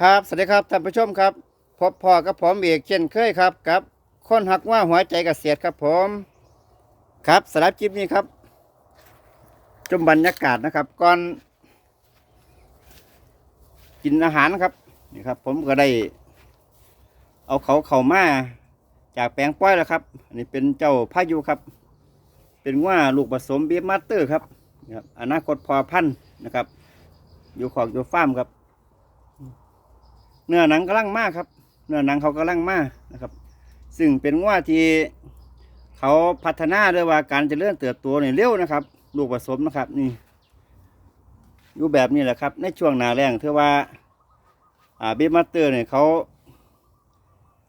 ครับสวัสดีครับท่านผู้ชมครับ พบพ่อกับผมเอกเช่นเคยครับกับคนหักว่าหัวใจเกษตรครับผม ครับสำหรับคลิปนี้ครับชมบรรยากาศนะครับก่อน กินอาหารครับนี่ครับ ผมก็ได้ เอาเขาเข่ามาจากแปลงป้อยแล้วครับอันนี้เป็นเจ้าพายุครับ เป็นว่าลูกผสมเบีฟมาสเตอร์ครับนี่ครับอนาคตพอพันธุ์นะครับ อยู่ขอกอยู่ฟาร์มครับ เนื้อหนังกำลังมากครับ เนื้อหนังเขากำลังมากนะครับ ซึ่งเป็นว่าที่เขาพัฒนาด้วยว่าการจะเลื่อนเติบโตเนี่ยเร็วนะครับ ลูกผสมนะครับ นี่อยู่แบบนี้แหละครับ ในช่วงหนาแรงเท่าว่า อ่าบีมาสเตอร์เนี่ยเขา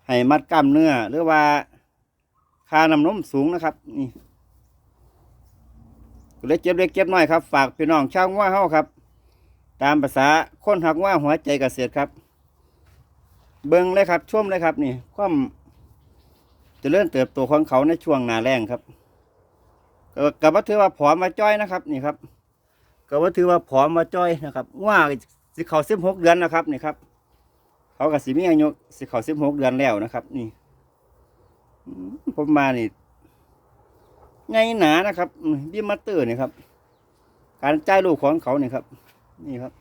ให้มัดกล้ามเนื้อหรือว่าคาน้ำนมสูงนะครับ นี่เล็กเจ็บเล็กเจ็บน้อยครับ ฝากพี่น้องชาวว่าเฮาครับ ตามภาษาคนหักว่าหัวใจเกษตรครับ เบิ้งเลยครับช่วมเลยครับนี่ความจะเลื่อนเติบโตของเขาในช่วงหนาแรงครับก็กับว่าถือว่าผอมมาจ้อยนะครับ นี่ครับก็ว่าถือว่าผอมมาจ้อยนะครับว่าสิเขาสิบหกเดือนนะครับนี่ครับ เขากับสิมีอายุสิเขาสิบหกเดือนแล้วนะครับ นี่ผมมานี่ไงหนานะครับบิมมาเตอร์นี่ครับ การจ่ายลูกของเขาเนี่ครับ นี่ครับ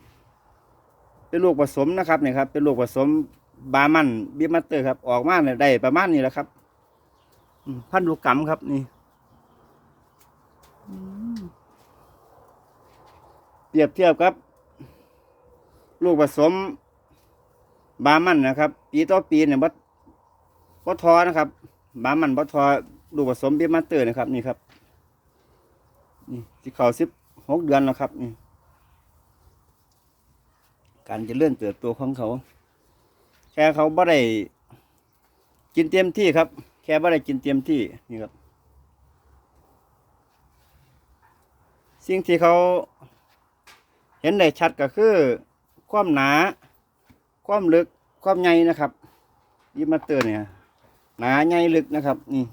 เป็นลูกผสมนะครับนี่ครับ เป็นลูกผสม บามันบิมัตเตอร์ครับ ออกมาเนี่ยได้ประมาณนี้แหละครับอืมพันธุกรรมครับนี่อืมเปรียบเทียบครับ ลูกผสม บามันนะครับ ปีต่อปีเนี่ยบัดบัทอนะครับ บามันบัทอลูกผสมบิมัตเตอร์นะครับ นี่ครับ นี่ที่เขาสิบหกเดือนแล้วครับนี่การเจะเลื่อนเติบโตของเขา แค่เขาบ่ได้กินเต็มที่ครับ แค่บ่ได้กินเต็มที่นี่ครับ สิ่งที่เขาเห็นได้ชัดก็คือ ความหนา ความลึกความใหญ่นะครับยิมาเตอร์เนี่ยหนาใหญ่ลึกนะครับ นี่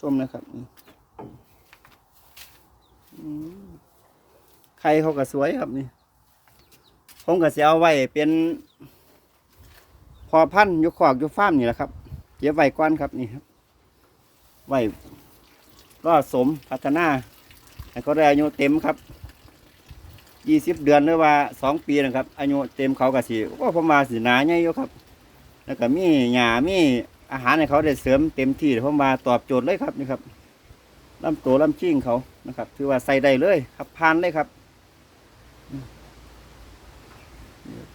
ชมนะครับนี่ไข่เขาก็สวยครับนี่ ผมก็จะเอาไว้เป็น พอพันธุ์อยู่ขอกยู่ฟามนี่แหละครับเก็บไว้ก้อนครับนี่ครับไว้รอสมพัฒนาให้เขาได้อายุเต็มครับยี่สิบเดือนหรือว่าสองปีนะครับอายุเต็มเขาก็สิว่าผมมาสิหนาใหญ่อยู่ครับ แล้วก็มีหญ้ามีอาหารให้เขาได้เสริมเต็มที่ผมมาตอบโจทย์เลยครับนี่ครับลำตัวลำชิ่งเขานะครับ ถือว่าใส่ได้เลย ครับพานเลยครับ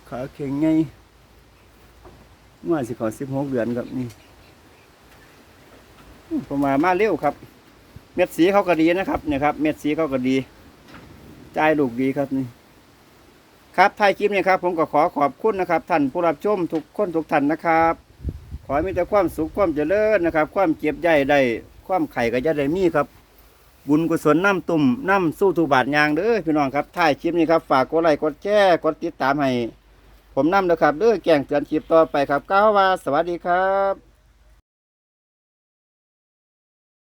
ขาเข่งไงว่าสิขอสิบหกเดือนครับนี่ประมาณมาเร็วครับ เม็ดสีเขาก็ดีนะครับเนี่ยครับ เม็ดสีเขาก็ดีใจลูกดีครับนี่ครับท้ายคลิปเนี้ครับ ผมก็ขอขอบคุณนะครับ ท่านผู้รับชมทุกคนทุกท่านนะครับ ขอให้มีแต่ความสุขความเจริญนะครับ ความเจ็บใหญ่ได้ความไข่ก็จะได้มีครับ บุญกุศลน้ำตุ่มน้ำสู้ทุบาทยางเด้อพี่น้องครับท้ายคลิปนี้ครับ ฝากกดไลค์กดแชร์กดติดตามให้ ผมนำนะครับเด้อแก่งเตือนคลิปต่อไปครับก้าวว่าสวัสดีครับ